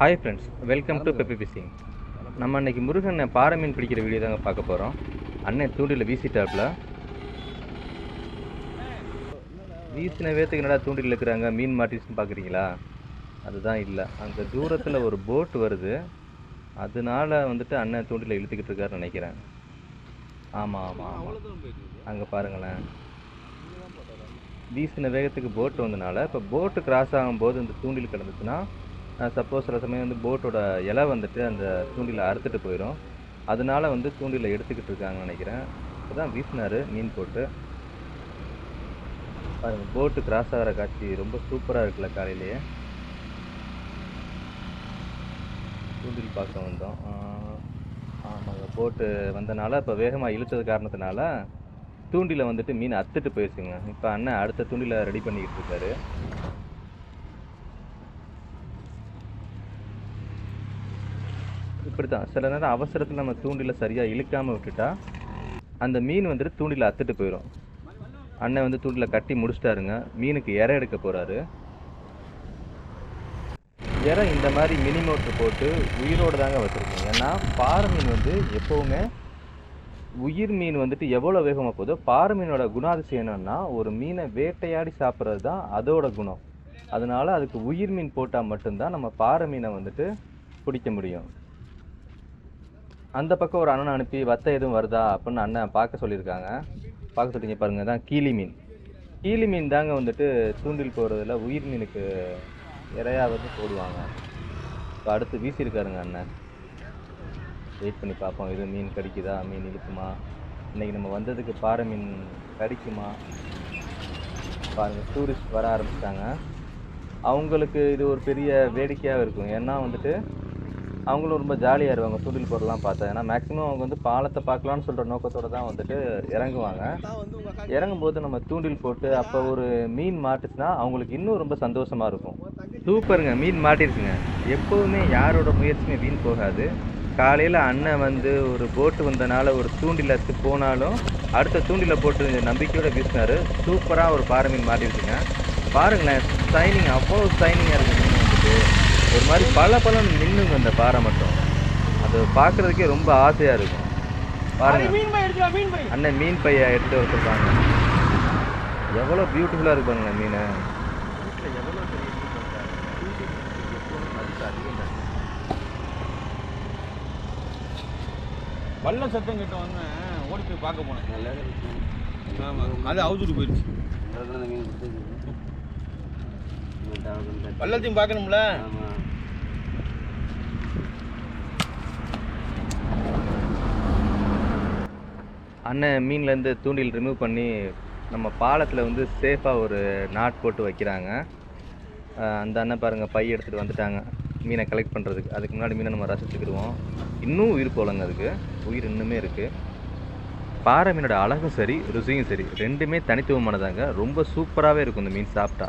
Hi friends welcome to peppy fishing நம்ம இன்னைக்கு முருகன் பாறை மீன் பிடிக்கிற வீடியோ தாங்க பார்க்க போகிறோம் அண்ணன் தூண்டில் வீசிட்டாப்புல வீசின வேத்துக்கு என்னடா தூண்டில் இருக்கிறாங்க? மீன் மாட்டிச்சுன்னு பார்க்குறீங்களா? அதுதான் இல்லை. அங்கே தூரத்தில் ஒரு போட் வருது. அதனால வந்துட்டு அண்ணன் தூண்டில் இழுத்துக்கிட்டு இருக்காருன்னு நினைக்கிறேன். ஆமாம் ஆமாம் ஆமாம் அங்கே பாருங்களேன். வீசின வேகத்துக்கு போட் வந்தனால இப்போ போட்டு கிராஸ் ஆகும்போது இந்த தூண்டில் கிடந்துச்சுன்னா சப்போஸ் சில சமயம் வந்து போட்டோட இலை வந்துட்டு அந்த தூண்டிலை அறுத்துட்டு போயிடும் அதனால வந்து தூண்டில எடுத்துக்கிட்டு இருக்காங்கன்னு நினைக்கிறேன். இப்போ தான் வீசினார் மீன் போட்டு. பாருங்கள் போட்டு கிராஸ் ஆகிற காட்சி ரொம்ப சூப்பராக இருக்குல்ல காலையிலேயே. தூண்டில் பார்க்க வந்தோம். ஆமாங்க போட்டு வந்தனால இப்போ வேகமாக இழுத்தது காரணத்தினால தூண்டில வந்துட்டு மீன் அத்துட்டு போயிடுச்சுங்க இப்போ அண்ணன் அடுத்த தூண்டில ரெடி பண்ணிக்கிட்டு இருக்காரு. இப்படி தான் சில நேரம் அவசரத்தில் நம்ம தூண்டில சரியாக இழுக்காமல் விட்டுட்டா அந்த மீன் வந்துட்டு தூண்டில அத்துட்டு போயிடும் அண்ணன் வந்து தூண்டில கட்டி முடிச்சிட்டாருங்க. மீனுக்கு இறை எடுக்க போகிறாரு இறை இந்த மாதிரி மினி மோட்ரு போட்டு உயிரோடு தாங்க வச்சுருக்கோம். ஏன்னா பாறை மீன் வந்து எப்போவுமே உயிர் மீன் வந்துட்டு எவ்வளோ வேகமாக போதோ பாறை மீனோட குணாதிசயம் என்னென்னா ஒரு மீனை வேட்டையாடி சாப்பிட்றது தான் அதோட குணம். அதனால அதுக்கு உயிர் மீன் போட்டால் மட்டும்தான் நம்ம பாறை மீனை வந்துட்டு பிடிக்க முடியும். அந்த பக்கம் ஒரு அண்ணன் அனுப்பி வத்தை எதுவும் வருதா அப்படின்னு அண்ணன் பார்க்க சொல்லியிருக்காங்க. பார்க்க சொல்லிங்க பாருங்க தான் கீழி மீன். கீழி மீன் தாங்க வந்துட்டு தூண்டில் போகிறதுல உயிர் மீனுக்கு இறையா வந்து போடுவாங்க. இப்போ அடுத்து வீசியிருக்காருங்க அண்ணன். வெயிட் பண்ணி பார்ப்போம் இது மீன் கடிக்குதா மீன் இழுக்குமா? இன்றைக்கி நம்ம வந்ததுக்கு பாறை மீன் கடிக்குமா? பாருங்க டூரிஸ்ட் வர ஆரம்பிச்சிட்டாங்க. அவங்களுக்கு இது ஒரு பெரிய வேடிக்கையாக இருக்கும். ஏன்னா வந்துட்டு அவங்களும் ரொம்ப ஜாலியாக இருவாங்க தூண்டில் போடலாம் பார்த்தா. ஏன்னா மேக்ஸிமம் அவங்க வந்து பாலத்தை பார்க்கலான்னு சொல்கிற நோக்கத்தோடு தான் வந்துட்டு இறங்குவாங்க. இறங்கும்போது நம்ம தூண்டில் போட்டு அப்போ ஒரு மீன் மாட்டுச்சுன்னா அவங்களுக்கு இன்னும் ரொம்ப சந்தோஷமாக இருக்கும். சூப்பருங்க. மீன் மாட்டிருக்குங்க எப்போவுமே யாரோட முயற்சியுமே வீண் போகாது. காலையில் அண்ணன் வந்து ஒரு போட்டு வந்தனால ஒரு தூண்டில் எடுத்து போனாலும் அடுத்த தூண்டில் போட்டு நம்பிக்கையோடு வீசினார். சூப்பராக ஒரு பாறை மீன் மாட்டிருக்குங்க பாருங்களேன் சைனிங் அவ்வளோ சைனிங்காக இருக்குது ஒரு மாதிரி பல பலன் மின்னுங்க அந்த பாறை மட்டும். அது பார்க்குறதுக்கே ரொம்ப ஆசையாக இருக்கும். பாருங்க. மீன் பை எடுத்துக்கலாம் மீன் பை. அண்ணன் மீன் பைய எடுத்து வச்சுருக்காங்க எவ்வளோ பியூட்டிஃபுல்லாக இருக்கு பாருங்க மீன். வல்ல சத்தம் கிட்ட வந்தேன் ஓடி போய் பார்க்க போனேன். அது அவுத்துட்டு போயிடுச்சு பள்ளத்தையும் பார்க்கணும்ல? அண்ணன் மீன்லேருந்து தூண்டில் ரிமூவ் பண்ணி நம்ம பாலத்தில் வந்து சேஃபாக ஒரு நாட் போட்டு வைக்கிறாங்க. அந்த அண்ணன் பாருங்கள் பை எடுத்துகிட்டு வந்துட்டாங்க. மீனை கலெக்ட் பண்ணுறதுக்கு அதுக்கு முன்னாடி மீனை நம்ம ரசிச்சுக்கிடுவோம். இன்னும் உயிர் போலங்க அதுக்கு. உயிர் இன்னுமே இருக்குது பாறை மீனோட அழகும் சரி ருசியும் சரி ரெண்டுமே தனித்துவமானதாங்க. ரொம்ப சூப்பராகவே இருக்கும் இந்த மீன் சாப்பிட்டா.